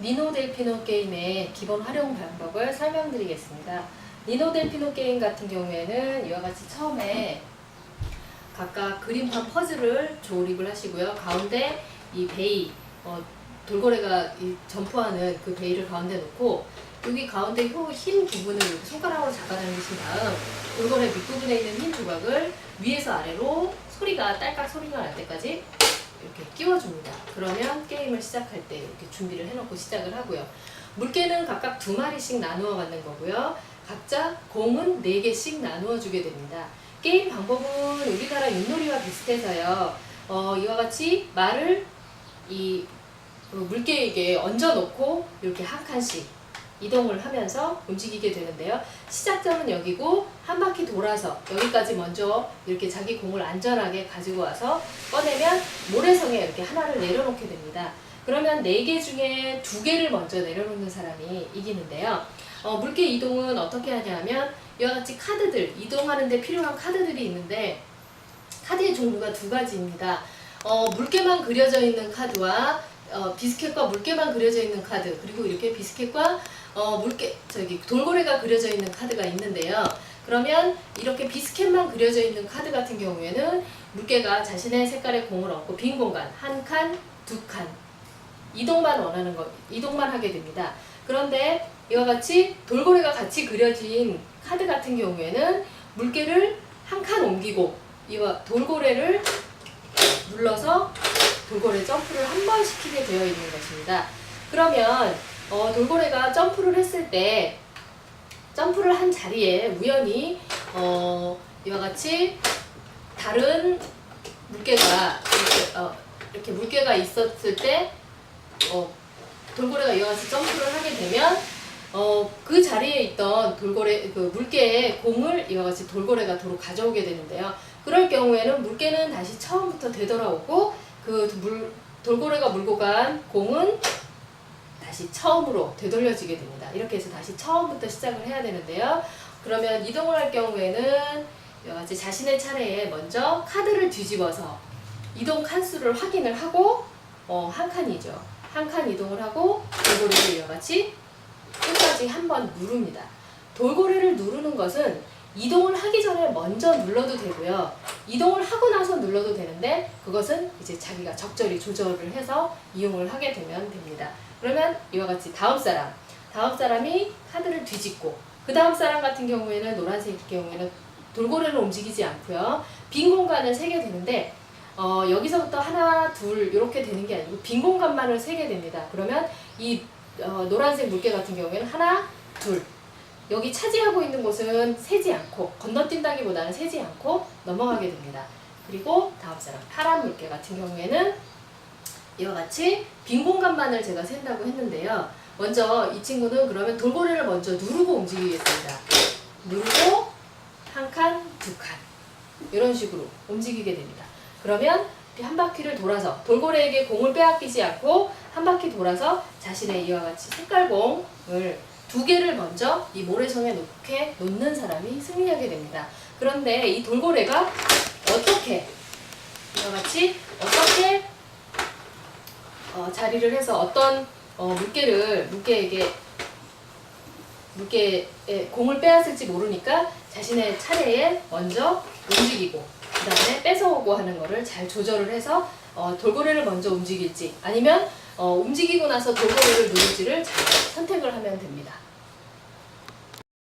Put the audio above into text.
니노 델피노 게임의 기본 활용 방법을 설명드리겠습니다. 니노 델피노 게임 같은 경우에는 이와 같이 처음에 각각 그림판 퍼즐을 조립을 하시고요. 가운데 이 베이, 어, 돌고래가 이 점프하는 그 베이를 가운데 놓고 여기 가운데 혀- 흰 부분을 손가락으로 잡아당기신 다음 돌고래 밑부분에 있는 흰 조각을 위에서 아래로 소리가 딸깍 소리가 날 때까지 이렇게 끼워줍니다. 그러면 게임을 시작할 때 이렇게 준비를 해놓고 시작을 하고요. 물개는 각각 두 마리씩 나누어 갖는 거고요. 각자 공은 네 개씩 나누어 주게 됩니다. 게임 방법은 우리나라 윷놀이와 비슷해서요. 어, 이와 같이 말을 이 어, 물개에게 얹어놓고 이렇게 한 칸씩 이동을 하면서 움직이게 되는데요. 시작점은 여기고 한 바퀴 돌아서 여기까지 먼저 이렇게 자기 공을 안전하게 가지고 와서 꺼내면 모래성에 이렇게 하나를 내려놓게 됩니다. 그러면 네 개 중에 두 개를 먼저 내려놓는 사람이 이기는데요. 어, 물개 이동은 어떻게 하냐면 이와 같이 카드들 이동하는데 필요한 카드들이 있는데 카드의 종류가 두 가지입니다. 어, 물개만 그려져 있는 카드와 어, 비스켓과 물개만 그려져 있는 카드 그리고 이렇게 비스켓과 어, 물개 저기 돌고래가 그려져 있는 카드가 있는데요. 그러면 이렇게 비스켓만 그려져 있는 카드 같은 경우에는 물개가 자신의 색깔의 공을 얻고 빈 공간 한 칸, 두 칸 이동만 원하는 거 이동만 하게 됩니다. 그런데 이와 같이 돌고래가 같이 그려진 카드 같은 경우에는 물개를 한 칸 옮기고 이와 돌고래를 눌러서 돌고래 점프를 한 번 시키게 되어 있는 것입니다. 그러면 어, 돌고래가 점프를 했을 때 점프를 한 자리에 우연히 어, 이와 같이 다른 물개가 이렇게, 어, 이렇게 물개가 있었을 때 어, 돌고래가 이와 같이 점프를 하게 되면 어, 그 자리에 있던 돌고래 그 물개의 공을 이와 같이 돌고래가 도로 가져오게 되는데요. 그럴 경우에는 물개는 다시 처음부터 되돌아오고 그 물, 돌고래가 물고 간 공은 다시 처음으로 되돌려지게 됩니다. 이렇게 해서 다시 처음부터 시작을 해야 되는데요. 그러면 이동을 할 경우에는 같이 자신의 차례에 먼저 카드를 뒤집어서 이동 칸수를 확인을 하고 어, 한 칸이죠. 한 칸 이동을 하고 돌고래를 이와 같이 끝까지 한 번 누릅니다. 돌고래를 누르는 것은 이동을 하기 전에 먼저 눌러도 되고요. 이동을 하고 나서 눌러도 되는데 그것은 이제 자기가 적절히 조절을 해서 이용을 하게 되면 됩니다. 그러면 이와 같이 다음 사람, 다음 사람이 카드를 뒤집고 그 다음 사람 같은 경우에는 노란색일 경우에는 돌고래를 움직이지 않고요. 빈 공간을 세게 되는데 어, 여기서부터 하나, 둘 이렇게 되는 게 아니고 빈 공간만을 세게 됩니다. 그러면 이 어, 노란색 물개 같은 경우에는 하나, 둘 여기 차지하고 있는 곳은 세지 않고 건너뛴다기보다는 세지 않고 넘어가게 됩니다. 그리고 다음 사람 파란 물개 같은 경우에는 이와 같이 빈 공간만을 제가 센다고 했는데요. 먼저 이 친구는 그러면 돌고래를 먼저 누르고 움직이겠습니다. 누르고 한 칸, 두 칸 이런 식으로 움직이게 됩니다. 그러면 한 바퀴를 돌아서 돌고래에게 공을 빼앗기지 않고 한 바퀴 돌아서 자신의 이와 같이 색깔공을 두 개를 먼저 이 모래성에 놓게 놓는 사람이 승리하게 됩니다. 그런데 이 돌고래가 어떻게 이와 같이 어떻게 어, 자리를 해서 어떤 어, 물개를 물개에게 물개의 공을 빼앗을지 모르니까 자신의 차례에 먼저 움직이고 그 다음에 뺏어오고 하는 거를 잘 조절을 해서 어, 돌고래를 먼저 움직일지 아니면 어, 움직이고 나서 돌고래를 누를지를 잘 선택을 하면 됩니다.